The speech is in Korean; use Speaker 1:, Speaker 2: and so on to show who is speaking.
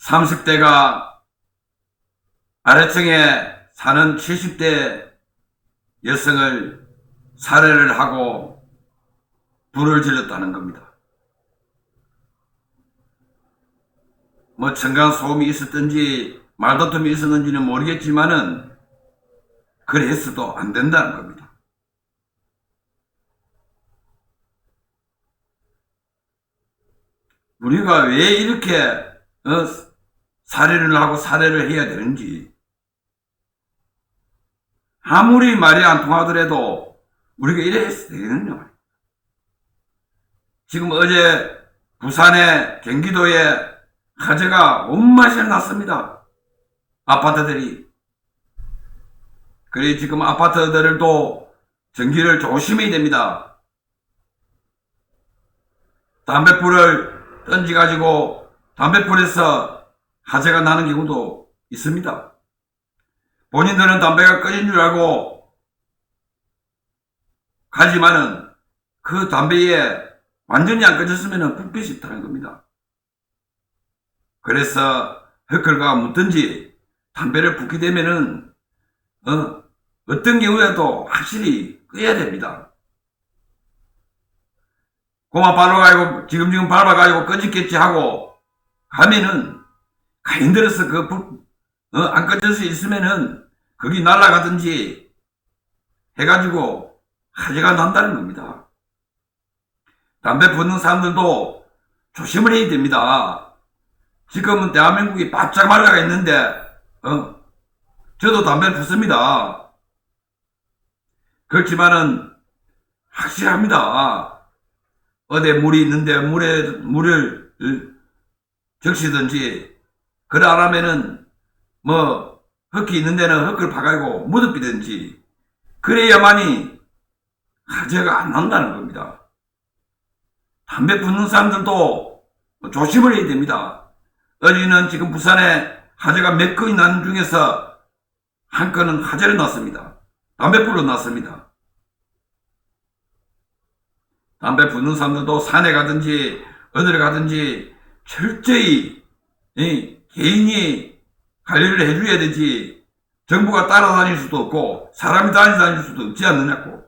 Speaker 1: 30대가 아래층에 사는 70대 여성을 살해를 하고 불을 질렀다는 겁니다. 뭐 청간 소음이 있었든지 말다툼이 있었는지는 모르겠지만은 그랬어도 안 된다는 겁니다. 우리가 왜 이렇게 어, 살해를 하고 살해를 해야 되는지 아무리 말이 안 통하더라도 우리가 이래 했어야 되거든요. 지금 어제 부산에 경기도에 화재가 온맛이 났습니다. 아파트들이. 그래 지금 아파트들도 전기를 조심해야 됩니다. 담배불을 던지가지고 담배불에서 화재가 나는 경우도 있습니다. 본인들은 담배가 꺼진 줄 알고 가지만은 그 담배에 완전히 안 꺼졌으면 불빛이 타는 겁니다. 그래서 헛걸가 묻든지 담배를 붓게 되면은 어, 어떤 경우에도 확실히 꺼야 됩니다. 고마 밟아가지고 지금 지금 밟아가지고 꺼졌겠지 하고 가면은 가인들어서 그 불, 어, 안 꺼져서 있으면은 거기 날아가든지 해가지고 화재가 난다는 겁니다. 담배 붓는 사람들도 조심을 해야 됩니다. 지금은 대한민국이 바짝 말라가 있는데, 어, 저도 담배를 붓습니다. 그렇지만은 확실합니다. 어디 물이 있는데 물에, 물을 어, 적시든지, 그래 안 하면은 뭐 흙이 있는 데는 흙을 파가지고 무드비든지 그래야만이 화재가 안 난다는 겁니다. 담배 붓는 사람들도 조심을 해야 됩니다. 어제는 지금 부산에 화재가 몇 건이 난 중에서 한 건은 화재를 났습니다. 담배불로 났습니다. 담배 붓는 사람들도 산에 가든지 어디를 가든지 철저히 이 개인이 관리를 해줘야 되지 정부가 따라다닐 수도 없고 사람이 다니 다닐 수도 없지 않느냐고